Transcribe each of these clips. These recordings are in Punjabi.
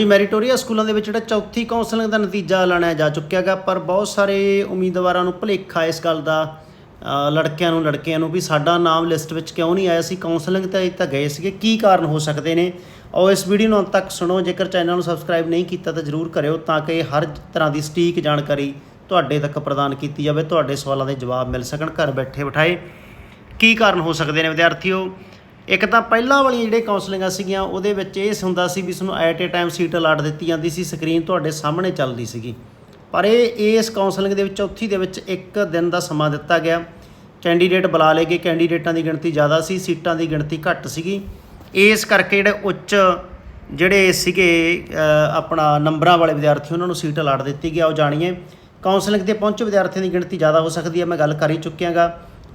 ਜੀ ਮੈਰੀਟੋਰੀਆ ਸਕੂਲਾਂ ਦੇ ਵਿੱਚ ਜਿਹੜਾ ਚੌਥੀ ਕਾਉਂਸਲਿੰਗ ਦਾ ਨਤੀਜਾ ਐਲਾਨਿਆ ਜਾ ਚੁੱਕਿਆ ਗਾ, ਪਰ ਬਹੁਤ ਸਾਰੇ ਉਮੀਦਵਾਰਾਂ ਨੂੰ ਭੁਲੇਖਾ ਇਸ ਗੱਲ ਦਾ ਲੜਕਿਆਂ ਨੂੰ ਲੜਕਿਆਂ ਨੂੰ ਵੀ ਸਾਡਾ ਨਾਮ ਲਿਸਟ ਵਿੱਚ ਕਿਉਂ ਨਹੀਂ ਆਇਆ ਸੀ ਕਾਉਂਸਲਿੰਗ ਤਾਂ ਅਜੇ ਤਾਂ ਗਏ ਸੀਗੇ, ਕੀ ਕਾਰਨ ਹੋ ਸਕਦੇ ਨੇ? ਆਓ ਇਸ ਵੀਡੀਓ ਨੂੰ ਅੰਤ ਤੱਕ ਸੁਣੋ, ਜੇਕਰ ਚੈਨਲ ਨੂੰ ਸਬਸਕ੍ਰਾਈਬ ਨਹੀਂ ਕੀਤਾ ਤਾਂ ਜਰੂਰ ਕਰਿਓ, ਤਾਂ ਕਿ ਹਰ ਤਰ੍ਹਾਂ ਦੀ ਸਟੀਕ ਜਾਣਕਾਰੀ ਤੁਹਾਡੇ ਤੱਕ ਪ੍ਰਦਾਨ ਕੀਤੀ ਜਾਵੇ, ਤੁਹਾਡੇ ਸਵਾਲਾਂ ਦੇ ਜਵਾਬ ਮਿਲ ਸਕਣ, ਘਰ ਬੈਠੇ ਬਿਠਾਏ। ਕੀ ਕਾਰਨ ਹੋ ਸਕਦੇ ਨੇ ਵਿਦਿਆਰਥੀਓ? ਇੱਕ ਤਾਂ ਪਹਿਲਾਂ ਵਾਲੀਆਂ ਜਿਹੜੇ ਕਾਉਂਸਲਿੰਗਾਂ ਸੀਗੀਆਂ, ਉਹਦੇ ਵਿੱਚ ਇਹ ਹੁੰਦਾ ਸੀ ਵੀ ਤੁਹਾਨੂੰ at a time seat allot ਦਿੱਤੀ ਜਾਂਦੀ ਸੀ ਸਕਰੀਨ ਤੁਹਾਡੇ ਸਾਹਮਣੇ ਚੱਲਦੀ ਸੀਗੀ। ਪਰ ਇਹ ਇਸ ਕਾਉਂਸਲਿੰਗ ਦੇ ਵਿੱਚ, ਚੌਥੀ ਦੇ ਵਿੱਚ ਇੱਕ ਦਿਨ ਦਾ ਸਮਾਂ ਦਿੱਤਾ ਗਿਆ। ਕੈਂਡੀਡੇਟ ਬੁਲਾ ਲਏ ਗਏ ਕੈਂਡੀਡੇਟਾਂ ਦੀ ਗਿਣਤੀ ਜ਼ਿਆਦਾ ਸੀ, ਸੀਟਾਂ ਦੀ ਗਿਣਤੀ ਘੱਟ ਸੀਗੀ। ਇਸ ਕਰਕੇ ਜਿਹੜੇ ਉੱਚ, ਜਿਹੜੇ ਸੀਗੇ ਆਪਣਾ ਨੰਬਰਾਂ ਵਾਲੇ ਵਿਦਿਆਰਥੀ, ਉਹਨਾਂ ਨੂੰ ਸੀਟ ਅਲਾਟ ਦਿੱਤੀ ਗਿਆ, ਉਹ ਜਾਣੀਏ। ਕਾਉਂਸਲਿੰਗ ਤੇ ਪਹੁੰਚੇ ਵਿਦਿਆਰਥੀਆਂ ਦੀ ਗਿਣਤੀ ਜ਼ਿਆਦਾ ਹੋ ਸਕਦੀ ਹੈ, ਮੈਂ ਗੱਲ ਕਰ ਹੀ ਚੁੱਕਿਆਗਾ।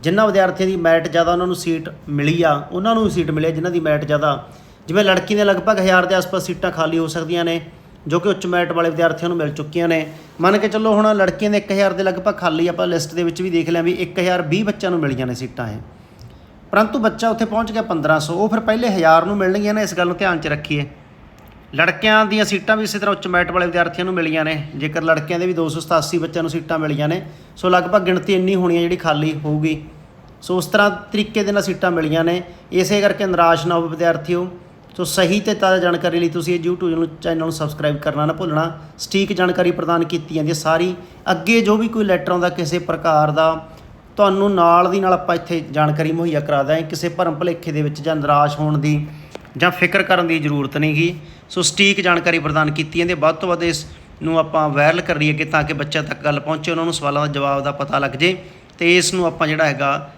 ਜਿਨ੍ਹਾਂ ਵਿਦਿਆਰਥੀਆਂ ਦੀ ਮੈਰਿਟ ਜ਼ਿਆਦਾ ਉਹਨਾਂ ਨੂੰ ਸੀਟ ਮਿਲੀ ਆ, ਉਹਨਾਂ ਨੂੰ ਵੀ ਸੀਟ ਮਿਲੇ ਜਿਨ੍ਹਾਂ ਦੀ ਮੈਰਿਟ ਜ਼ਿਆਦਾ। ਜਿਵੇਂ ਲੜਕੀ ਦੇ ਲਗਭਗ 1000 ਦੇ ਆਸ-ਪਾਸ ਸੀਟਾਂ ਖਾਲੀ ਹੋ ਸਕਦੀਆਂ ਨੇ, ਜੋ ਕਿ ਉੱਚ ਮੈਰਿਟ ਵਾਲੇ ਵਿਦਿਆਰਥੀਆਂ ਨੂੰ ਮਿਲ ਚੁੱਕੀਆਂ ਨੇ। ਮੰਨ ਕੇ ਚੱਲੋ ਹੁਣ ਲੜਕੀਆਂ ਦੇ 1000 ਦੇ ਲਗਭਗ ਖਾਲੀ ਆਪਾਂ ਲਿਸਟ ਦੇ ਵਿੱਚ ਵੀ ਦੇਖ ਲਿਆ ਵੀ 1020 ਬੱਚਿਆਂ ਨੂੰ ਮਿਲੀਆਂ ਨੇ ਸੀਟਾਂ ਇਹ। ਪਰੰਤੂ ਬੱਚਾ ਉੱਥੇ ਪਹੁੰਚ ਗਿਆ 1500 ਉਹ ਫਿਰ ਪਹਿਲੇ 1000 ਨੂੰ ਮਿਲਣਗੀਆਂ ਨੇ, ਇਸ ਗੱਲ ਨੂੰ ਧਿਆਨ 'ਚ ਰੱਖੀਏ। ਲੜਕਿਆਂ ਦੀਆਂ ਸੀਟਾਂ ਵੀ ਇਸੇ ਤਰ੍ਹਾਂ ਉੱਚ ਮੈਟ ਵਾਲੇ ਵਿਦਿਆਰਥੀਆਂ ਨੂੰ ਮਿਲੀਆਂ ਨੇ। ਜੇਕਰ ਲੜਕਿਆਂ ਦੇ ਵੀ 287 ਬੱਚਿਆਂ ਨੂੰ ਸੀਟਾਂ ਮਿਲੀਆਂ ਨੇ, ਸੋ ਲਗਭਗ ਗਿਣਤੀ ਇੰਨੀ ਹੋਣੀ ਹੈ ਜਿਹੜੀ ਖਾਲੀ ਹੋਊਗੀ। ਸੋ ਉਸ ਤਰ੍ਹਾਂ ਤਰੀਕੇ ਦੇ ਨਾਲ ਸੀਟਾਂ ਮਿਲੀਆਂ ਨੇ। ਇਸੇ ਕਰਕੇ ਨਿਰਾਸ਼ ਨਾ ਹੋਵੋ ਵਿਦਿਆਰਥੀਓ। ਸੋ ਸਹੀ ਤੇ ਤਾਜ਼ਾ ਜਾਣਕਾਰੀ ਲਈ ਤੁਸੀਂ ਇਹ YouTube ਨੂੰ ਚੈਨਲ ਨੂੰ ਸਬਸਕ੍ਰਾਈਬ ਕਰਨਾ ਨਾ ਭੁੱਲਣਾ। ਸਟੀਕ ਜਾਣਕਾਰੀ ਪ੍ਰਦਾਨ ਕੀਤੀ ਜਾਂਦੀ ਹੈ ਸਾਰੀ। ਅੱਗੇ ਜੋ ਵੀ ਕੋਈ ਲੈਟਰ ਆਉਂਦਾ ਕਿਸੇ ਪ੍ਰਕਾਰ ਦਾ, ਤੁਹਾਨੂੰ ਨਾਲ ਦੀ ਨਾਲ ਆਪਾਂ ਇੱਥੇ ਜਾਣਕਾਰੀ ਮੁਹੱਈਆ ਕਰਾ ਦਾਂਗੇ ਕਿਸੇ ਭਰਮ ਭੁਲੇਖੇ ਦੇ ਵਿੱਚ ਜਾਂ ਨਿਰਾਸ਼ ਹੋਣ ਦੀ। ਜਾਂ ਫਿਕਰ ਕਰਨ ਦੀ ਜ਼ਰੂਰਤ ਨਹੀਂਗੀ। ਸੋ ਸਟੀਕ ਜਾਣਕਾਰੀ ਪ੍ਰਦਾਨ ਕੀਤੀ ਜਾਂਦੀ ਹੈ। ਵੱਧ ਤੋਂ ਵੱਧ ਇਸ ਨੂੰ ਆਪਾਂ ਵਾਇਰਲ ਕਰੀਏ ਕਿ ਤਾਂ ਕਿ ਬੱਚਿਆਂ ਤੱਕ ਗੱਲ ਪਹੁੰਚੇ, ਉਹਨਾਂ ਨੂੰ ਸਵਾਲਾਂ ਦਾ ਜਵਾਬ ਦਾ ਪਤਾ ਲੱਗ ਜੇ। ਤੇ ਇਸ ਨੂੰ ਆਪਾਂ ਜਿਹੜਾ ਹੈਗਾ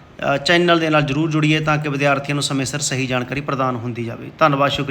ਚੈਨਲ ਦੇ ਨਾਲ ਜਰੂਰ ਜੁੜੀਏ ਤਾਂ ਕਿ ਵਿਦਿਆਰਥੀਆਂ ਨੂੰ ਸਮੇਂ ਸਿਰ ਸਹੀ ਜਾਣਕਾਰੀ ਪ੍ਰਦਾਨ ਹੁੰਦੀ ਜਾਵੇ। ਧੰਨਵਾਦ, ਸ਼ੁਕਰੀਆ।